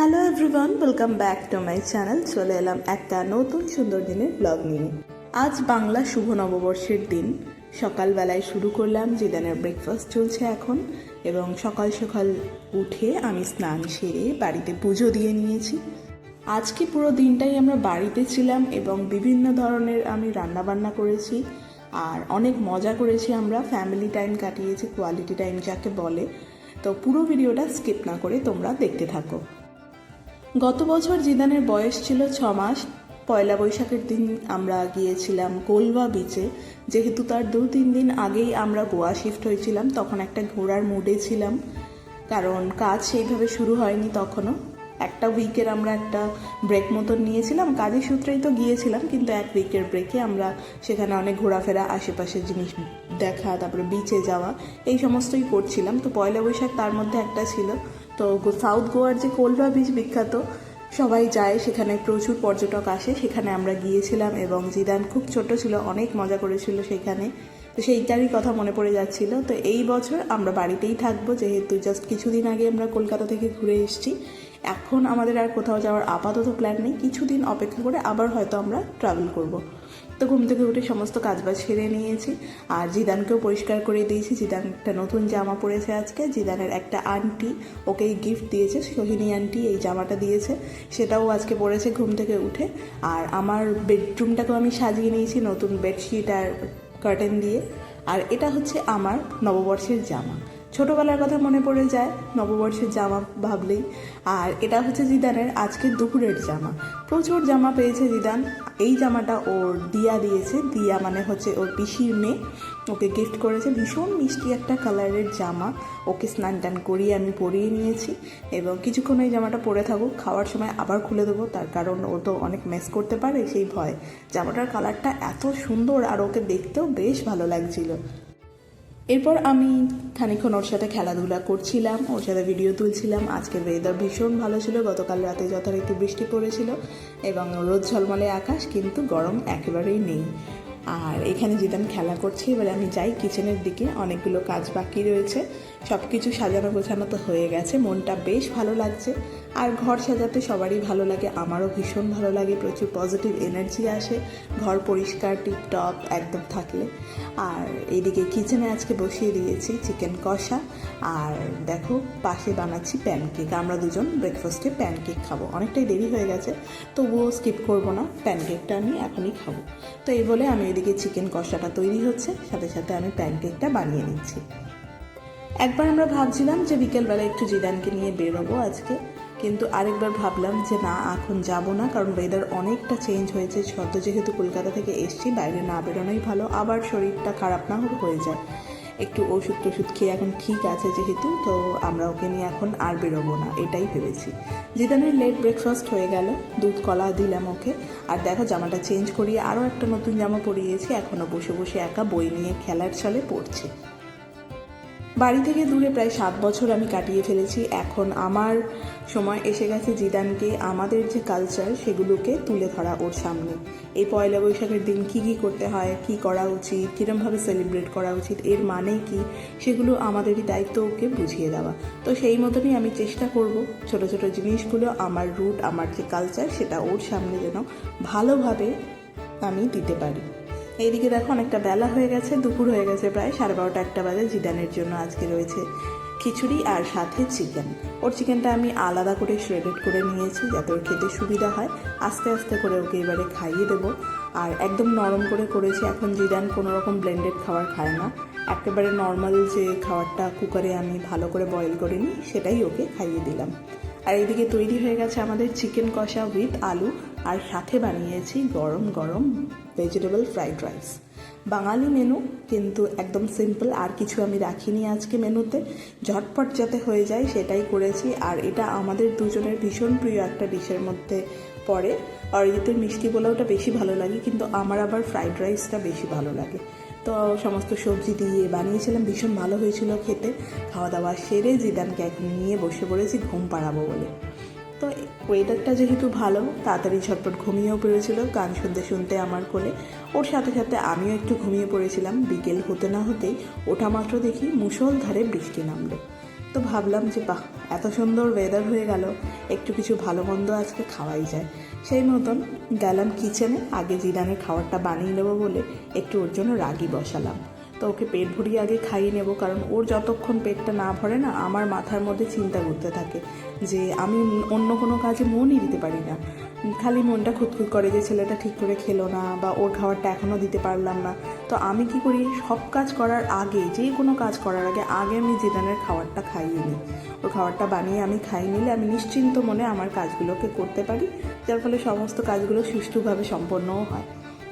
Hello everyone welcome back to my channel চলে এলাম একটা নতুন সুন্দর দিনের ব্লগ নিয়ে। আজ বাংলা শুভ নববর্ষের দিন। সকালবেলায় শুরু করলাম, জিদানের ব্রেকফাস্ট চলছে এখন, এবং সকাল সকাল উঠে আমি স্নান সেরে বাড়িতে পুজো দিয়ে নিয়েছি। আজকে পুরো দিনটাই আমরা বাড়িতে ছিলাম, এবং বিভিন্ন ধরনের আমি রান্না বান্না করেছি, আর অনেক মজা করেছি আমরা। ফ্যামিলি টাইম কাটিয়েছি কোয়ালিটি টাইম যাকে বলে। তো পুরো ভিডিওটা স্কিপ না করে তোমরা দেখতে থাকো। গত বছর জিদানের বয়স ছিল ছ মাস। পয়লা বৈশাখের দিন আমরা গিয়েছিলাম কোলবা বিচে যেহেতু তার দু তিন দিন আগেই আমরা গোয়া শিফট হয়েছিলাম, তখন একটা ঘোরার মুডে ছিলাম। কারণ কাজ সেইভাবে শুরু হয়নি তখনও। একটা উইকের আমরা একটা ব্রেক মতন নিয়েছিলাম, কাজের সূত্রেই তো গিয়েছিলাম, কিন্তু এক উইকের ব্রেকে আমরা সেখানে অনেক ঘোরাফেরা, আশেপাশের জিনিস দেখা, তারপরে বিচে যাওয়া, এই সমস্তই করছিলাম। তো পয়লা বৈশাখ তার মধ্যে একটা ছিল। তো সাউথ গোয়ার যে কোলবা বিচ বিখ্যাত, সবাই যায়, সেখানে প্রচুর পর্যটক আসে, সেখানে আমরা গিয়েছিলাম এবং জিদান খুব ছোট ছিল, অনেক মজা করেছিল সেখানে। তো সেইটারই কথা মনে পড়ে যাচ্ছিল। তো এই বছর আমরা বাড়িতেই থাকব, যেহেতু জাস্ট কিছুদিন আগে আমরা কলকাতা থেকে ঘুরে এসেছি। এখন আমাদের আর কোথাও যাওয়ার আপাতত প্ল্যান নেই। কিছুদিন অপেক্ষা করে আবার হয়তো আমরা ট্রাভেল করব। তো ঘুম থেকে উঠে সমস্ত কাজবাজ সেরে নিয়েছি। আর জিদানকেও পরিষ্কার করে দিয়েছি। জিদান একটা নতুন জামা পরেছে আজকে। জিদানের একটা আন্টি ওকে গিফট দিয়েছে। সোহিনী আন্টি এই জামাটা দিয়েছে। সেটাও আজকে পরেছে ঘুম থেকে উঠে। আর আমার বেডরুমটাকেও আমি সাজিয়ে নিয়েছি নতুন বেডশিট আর কার্টেন দিয়ে। আর এটা হচ্ছে আমার নববর্ষের জামা। ছোটোবেলার কথা মনে পড়ে যায় নববর্ষের জামা ভাবলেই। আর এটা হচ্ছে জিদানের আজকে দুপুরের জামা। প্রচুর জামা পেয়েছে জিদান। এই জামাটা ওর দিয়া দিয়েছে। দিয়া মানে হচ্ছে ওর পিসির মেয়ে। ওকে গিফট করেছে। ভীষণ মিষ্টি একটা কালারের জামা। ওকে স্নান টান করিয়ে আমি পরিয়ে নিয়েছি। এবং কিছুক্ষণ এই জামাটা পরে থাকুক। খাওয়ার সময় আবার খুলে দেবো। তার কারণ ও তো অনেক মেস করতে পারে, সেই ভয়। জামাটার কালারটা এত সুন্দর আর ওকে দেখতেও বেশ ভালো লাগছিল। এরপর আমি খানিক্ষণ ওর সাথে খেলাধুলা করছিলাম, ওর সাথে ভিডিও তুলছিলাম। আজকের ওয়েদার ভীষণ ভালো ছিল, গতকাল রাতে যথারীতি বৃষ্টি পড়েছিল এবং রোদ ঝলমলে আকাশ, কিন্তু গরম একেবারেই নেই। আর এখানে যেতাম, খেলা করছি, এবারে আমি যাই কিচেনের দিকে অনেকগুলো কাজ বাকি রয়েছে। সব কিছু সাজানো গোছানো তো হয়ে গেছে, মনটা বেশ ভালো লাগছে। আর ঘর সাজাতে সবারই ভালো লাগে, আমারও ভীষণ ভালো লাগে, প্রচুর পজিটিভ এনার্জি আসে, ঘর পরিষ্কার টিপটপ একদম থাকলে। আর এইদিকে কিচেনে আজকে বসিয়ে দিয়েছি চিকেন কষা, আর দেখো পাশে বানাচ্ছি প্যানকেক আমরা দুজন ব্রেকফাস্টে প্যানকেক খাব। অনেকটাই দেরি হয়ে গেছে, তবুও স্কিপ করব না প্যানকেকটা আমি এখনই খাব। তো এই বলে আমি ওইদিকে চিকেন কষাটা তৈরি হচ্ছে, সাথে সাথে আমি প্যানকেকটা বানিয়ে নিচ্ছি। একবার আমরা ভাবছিলাম যে বিকেলবেলা একটু জিদানকে নিয়ে বেরোবো আজকে, কিন্তু আরেকবার ভাবলাম যে না, এখন যাব না, কারণ ওয়েদার অনেকটা চেঞ্জ হয়েছে। সদ্য যেহেতু কলকাতা থেকে এসছি, বাইরে না বেরোনোই ভালো, আবার শরীরটা খারাপ না হয়ে যায় একটু ওষুধ টষুধ খেয়ে এখন ঠিক আছে যেহেতু, তো আমরা ওকে নিয়ে এখন আর বেরোবো না, এটাই ভেবেছি। জিদানের লেট ব্রেকফাস্ট হয়ে গেল, দুধ কলা দিলাম ওকে, আর দেখো জামাটা চেঞ্জ করিয়ে আরও একটা নতুন জামা পরিয়েছি এখনও বসে বসে একা বই নিয়ে খেলার ছলে পড়ছে। বাড়ি থেকে দূরে প্রায় সাত বছর আমি কাটিয়ে ফেলেছি। এখন আমার সময় এসে গেছে জিদানকে আমাদের যে কালচার সেগুলোকে তুলে ধরা ওর সামনে। এই পয়লা বৈশাখের দিন কী কী করতে হয়, কী করা উচিত কীরমভাবে সেলিব্রেট করা উচিত, এর মানে কি, সেগুলো আমাদেরই দায়িত্ব ওকে বুঝিয়ে দেওয়া। তো সেই মতনই আমি চেষ্টা করব ছোট ছোট জিনিসগুলো, আমার রুট আমার যে কালচার সেটা ওর সামনে যেন ভালোভাবে আমি দিতে পারি। এইদিকে দেখো অনেকটা বেলা হয়ে গেছে, দুপুর হয়ে গেছে প্রায় সাড়ে বারোটা একটা বাজে, জিদানের জন্য আজকে রয়েছে খিচুড়ি আর সাথে চিকেন। ওর চিকেনটা আমি আলাদা করে শ্রেডেড করে নিয়েছি যাতে ওর খেতে সুবিধা হয়। আস্তে আস্তে করে ওকে এবারে খাইয়ে দেবো। আর একদম নরম করে করেছি, এখন জিদান কোনো রকম ব্লেন্ডেড খাবার খায় না। একেবারে নর্মাল যে খাবারটা কুকারে আমি ভালো করে বয়েল করে নিই সেটাই ওকে খাইয়ে দিলাম। আর এইদিকে তৈরি হয়ে গেছে আমাদের চিকেন কষা উইথ আলু, আর সাথে বানিয়েছি গরম গরম vegetable fried rice Bangali menu কিন্তু একদম সিম্পল আর কিছু আমি রাখিনি আজকে মেনুতে ঝটপট যাতে হয়ে যায় সেটাই করেছি, আর এটা আমাদের দুজনের ভীষণ প্রিয় একটা ডিশের মধ্যে পড়ে। অরিজিতের মিষ্টি পোলাওটা বেশি ভালো লাগে, কিন্তু আমার আবার ফ্রাইড রাইসটা বেশি ভালো লাগে। তো সমস্ত সবজি দিয়ে বানিয়েছিলাম, ভীষণ ভালো হয়েছিল খেতে। খাওয়া দাওয়া সেরে জিদানকে এখন নিয়ে বসে পড়েছি ঘুম পাড়াবো বলে। তো ওয়েদারটা যেহেতু ভালো, তাড়াতাড়ি ঝটপট ঘুমিয়েও পড়েছিল, গান শুনতে শুনতে আমার কোলে। ওর সাথে সাথে আমিও একটু ঘুমিয়ে পড়েছিলাম। বিকেল হতে না হতেই ওঠা মাত্র দেখি মুষলধারে বৃষ্টি নামলো। তো ভাবলাম যে, বাহ, এত সুন্দর ওয়েদার হয়ে গেল, একটু কিছু ভালো মন্দ আজকে খাওয়াই যায়। সেই মতন গেলাম কিচেনে আগে জিরানের খাবারটা বানিয়ে নেব বলে একটু ওর জন্য রাগি বসালাম। তো ওকে পেট ভরিয়ে আগে খাইয়ে নেব, কারণ ওর যতক্ষণ পেটটা না ভরে না, আমার মাথার মধ্যে চিন্তা করতে থাকে যে, আমি অন্য কোনো কাজে মনই দিতে পারি না। খালি মনটা খুঁতখুত করে যে, ছেলেটা ঠিক করে খেলো না, বা ওর খাবারটা এখনও দিতে পারলাম না তো আমি কি করি? সব কাজ করার আগে, যে কোনো কাজ করার আগে আগে আমি জিদানের খাবারটা খাইয়ে নিই। ওর খাবারটা বানিয়ে আমি খাইয়ে নিলে আমি নিশ্চিন্ত মনে আমার কাজগুলোকে করতে পারি, যার ফলে সমস্ত কাজগুলো সুষ্ঠুভাবে সম্পন্নও হয়।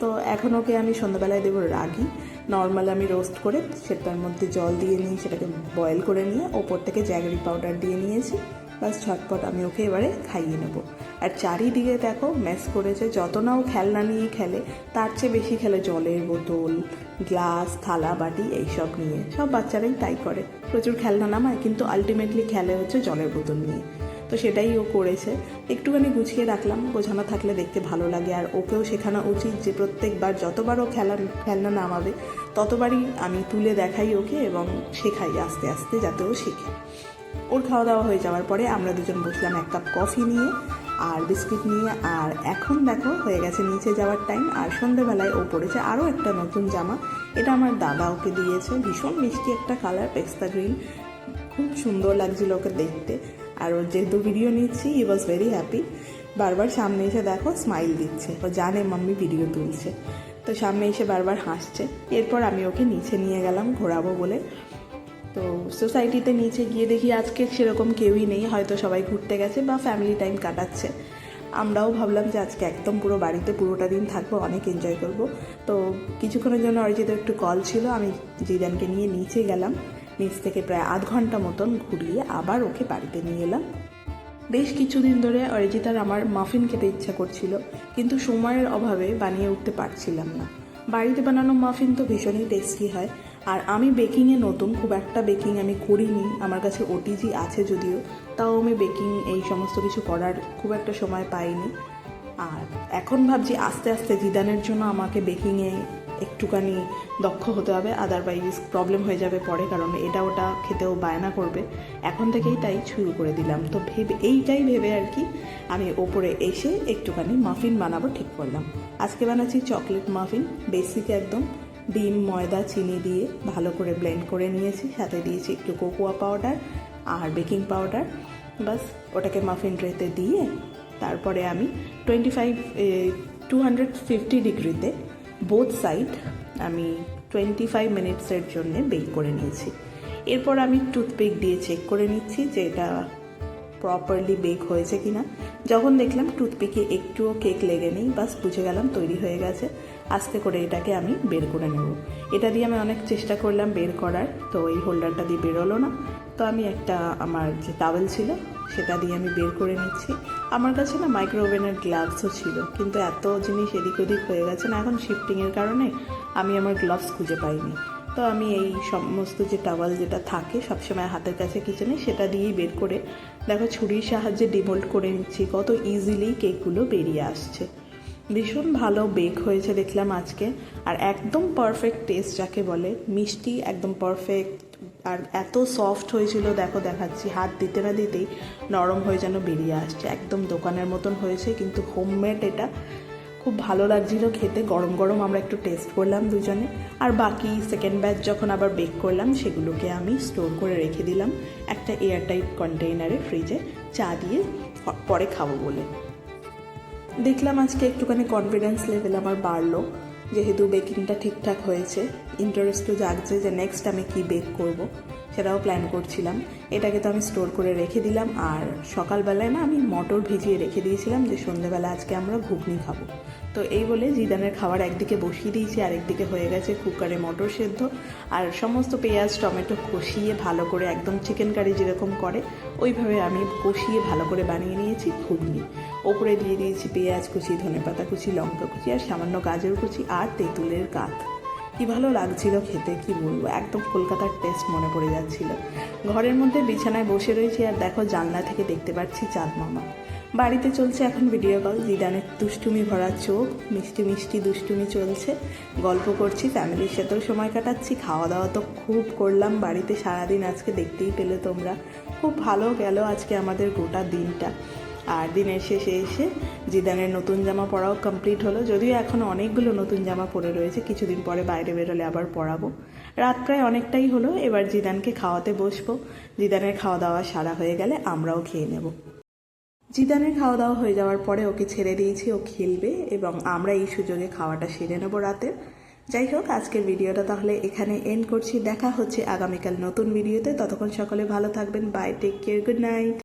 তো এখন ওকে আমি সন্ধ্যাবেলায় দেবো রাগি। নর্মাল আমি রোস্ট করে সেটার মধ্যে জল দিয়ে নিই, সেটাকে বয়েল করে নিয়ে ওপর থেকে জ্যাগরি পাউডার দিয়ে নিয়েছি। বাস ঝটপট আমি ওকে এবারে খাইয়ে নেব। আর চারিদিকে দেখো ম্যাশ করেছে, যত না ও খেলনা নিয়ে খেলে, তার চেয়ে বেশি খেলে জলের বোতল, গ্লাস, থালা, বাটি, এইসব নিয়ে। সব বাচ্চারাই তাই করে। প্রচুর খেলনা নামায়, কিন্তু আলটিমেটলি খেলে হচ্ছে জলের বোতল নিয়ে। তো সেটাই ও করেছে। একটুখানি গুছিয়ে রাখলাম, গোছানো থাকলে দেখতে ভালো লাগে। আর ওকেও শেখানো উচিত যে প্রত্যেকবার যতবার ও খেলা, খেলনা নামাবে, ততবারই আমি তুলে দেখাই ওকে এবং শেখাই আস্তে আস্তে যাতে ও শেখে। ওর খাওয়া দাওয়া হয়ে যাওয়ার পরে আমরা দুজন বসলাম এক কাপ কফি নিয়ে আর বিস্কিট নিয়ে। আর এখন দেখো, হয়ে গেছে নিচে যাওয়ার টাইম আর সন্ধেবেলায় ও পড়েছে আরও একটা নতুন জামা। এটা আমার দাদা ওকে দিয়েছে। ভীষণ মিষ্টি একটা কালার পেস্তা গ্রিন। খুব সুন্দর লাগছিল ওকে দেখতে। আর ওর যেহেতু ভিডিও নিচ্ছি ই ওয়াজ ভেরি হ্যাপি বারবার সামনে এসে দেখো স্মাইল দিচ্ছে। ও জানে মাম্মি ভিডিও তুলছে। তো সামনে এসে বারবার হাসছে। এরপর আমি ওকে নিচে নিয়ে গেলাম ঘোরাবো বলে। তো সোসাইটিতে নিচে গিয়ে দেখি আজকে সেরকম কেউই নেই, হয়তো সবাই ঘুরতে গেছে বা ফ্যামিলি টাইম কাটাচ্ছে। আমরাও ভাবলাম যে আজকে একদম পুরো বাড়িতে পুরোটা দিন থাকব, অনেক এনজয় করব। তো কিছুক্ষণের জন্য অরিজিৎ একটু কল ছিল, আমি জিদানকে নিয়ে নিচে গেলাম। নিচ থেকে প্রায় আধ ঘণ্টা মতন ঘুরিয়ে আবার ওকে বাড়িতে নিয়ে এলাম। বেশ কিছুদিন ধরে অরিজিৎ আর আমার মাফিন খেতে ইচ্ছা করছিল, কিন্তু সময়ের অভাবে বানিয়ে উঠতে পারছিলাম না। বাড়িতে বানানো মাফিন তো ভীষণই টেস্টি হয়। আর আমি বেকিংয়ে নতুন, খুব একটা বেকিং আমি করিনি, আমার কাছে ওটিজি আছে যদিও, তাও আমি বেকিং এই সমস্ত কিছু করার খুব একটা সময় পাইনি। আর এখন ভাবছি আস্তে আস্তে জিদানের জন্য আমাকে বেকিংয়ে একটুখানি দক্ষ হতে হবে আদারওয়াইজ প্রবলেম হয়ে যাবে পরে, কারণ এটা ওটা খেতেও বায়না করবে। এখন থেকেই তাই শুরু করে দিলাম। তো ভেবে, এইটাই ভেবে আর কি আমি ওপরে এসে একটুখানি মাফিন বানাবো ঠিক করলাম। আজকে বানাচ্ছি চকলেট মাফিন বেসিক একদম। ডিম, ময়দা, চিনি দিয়ে ভালো করে ব্লেন্ড করে নিয়েছি। সাথে দিয়েছি একটু কোকোয়া পাউডার আর বেকিং পাউডার বাস ওটাকে মাফিন ট্রেতে দিয়ে তারপরে আমি twenty five two hundred fifty ডিগ্রিতে বোথ সাইড আমি টোয়েন্টি ফাইভ মিনিটসের জন্য বেক করে নিয়েছি। এরপর আমি টুথপিক দিয়ে চেক করে নিচ্ছি যে এটা প্রপারলি বেক হয়েছে কিনা। যখন দেখলাম টুথপিকে একটুও কেক লেগে নেই বাস বুঝে গেলাম তৈরি হয়ে গেছে। আস্তে করে এটাকে আমি বের করে নেব। এটা দিয়ে আমি অনেক চেষ্টা করলাম বের করার, তো এই হোল্ডারটা দিয়ে বেরোলো না। তো আমি একটা আমার যে টাওয়েল ছিল, সেটা দিয়ে আমি বের করে নিচ্ছি। আমার কাছে না মাইক্রোওভেনের গ্লাভসও ছিল, কিন্তু এত জিনিস এদিক ওদিক হয়ে গেছে না, এখন শিফটিংয়ের কারণে আমি আমার গ্লাভস খুঁজে পাইনি। তো আমি এই সমস্ত যে টাওয়াল যেটা থাকে, সবসময় হাতের কাছে কিচেনে সেটা দিয়েই বের করে, দেখো ছুরির সাহায্যে ডিমোল্ড করে নিচ্ছি, কত ইজিলি কেকগুলো বেরিয়ে আসছে। ভীষণ ভালো বেক হয়েছে দেখলাম আজকে। আর একদম পারফেক্ট টেস্ট যাকে বলে। মিষ্টি একদম পারফেক্ট আর এত সফট হয়েছিল, দেখো দেখাচ্ছি, হাত দিতে না দিতেই নরম হয়ে যেন বেরিয়ে আসছে। একদম দোকানের মতন হয়েছে, কিন্তু হোমমেড এটা খুব ভালো লাগছিল খেতে। গরম গরম আমরা একটু টেস্ট করলাম দুজনে। আর বাকি সেকেন্ড ব্যাচ যখন আবার বেক করলাম, সেগুলোকে আমি স্টোর করে রেখে দিলাম একটা এয়ারটাইট কন্টেইনারে ফ্রিজে চা দিয়ে পরে খাব বলে। দেখলাম আজকে একটুখানি কনফিডেন্স লেভেল আমার বাড়লো, যেহেতু বেকিংটা ঠিকঠাক হয়েছে। ইন্টারেস্টও জাগছে যে নেক্সট আমি কি বেক করব। সেটাও প্ল্যান করছিলাম। এটাকে তো আমি স্টোর করে রেখে দিলাম। আর সকালবেলায় না আমি মটর ভিজিয়ে রেখে দিয়েছিলাম যে সন্ধ্যেবেলা আজকে আমরা ঘুগনি খাব। তো এই বলে জিদানের খাবার একদিকে বসিয়ে দিয়েছি আর একদিকে হয়ে গেছে কুকারে মটর সেদ্ধ। আর সমস্ত পেঁয়াজ, টমেটো কষিয়ে ভালো করে একদম চিকেন কারি যেরকম করে, ওইভাবে আমি কষিয়ে ভালো করে বানিয়ে নিয়েছি ঘুগনি। ওপরে দিয়ে দিয়েছি পেঁয়াজ কুচি, ধনেপাতা কুচি, লঙ্কা কুচি আর সামান্য গাজর কুচি আর তেঁতুলের কাত কি ভালো লাগছিল খেতে, কি বলব? একদম কলকাতার টেস্ট মনে পড়ে যাচ্ছিল। ঘরের মধ্যে বিছানায় বসে রয়েছি আর দেখো, জানলা থেকে দেখতে পাচ্ছি চাঁদ মামা। বাড়িতে চলছে এখন ভিডিও কল জিদানের দুষ্টুমি ভরা চোখ, মিষ্টি মিষ্টি দুষ্টুমি চলছে। গল্প করছি ফ্যামিলির সাথেও সময় কাটাচ্ছি, খাওয়া দাওয়া তো খুব করলাম, বাড়িতে সারাদিন আজকে দেখতেই পেলে তোমরা। খুব ভালো গেল আজকে আমাদের গোটা দিনটা। আর দিনের শেষে এসে জিদানের নতুন জামা পরাও কমপ্লিট হলো। যদিও এখনও অনেকগুলো নতুন জামা পরে রয়েছে, কিছুদিন পরে বাইরে বেরোলে আবার পরাবো। রাত প্রায় অনেকটাই হলো, এবার জিদানকে খাওয়াতে বসবো। জিদানের খাওয়া দাওয়া সারা হয়ে গেলে আমরাও খেয়ে নেব। জিদানের খাওয়া দাওয়া হয়ে যাওয়ার পরে ওকে ছেড়ে দিয়েছি, ও খেলবে এবং আমরা এই সুযোগে খাওয়াটা সেরে নেব রাতে যাই হোক, আজকের ভিডিওটা তাহলে এখানে এন্ড করছি। দেখা হচ্ছে আগামীকাল নতুন ভিডিওতে। ততক্ষণ সকলে ভালো থাকবেন। Bye take care good night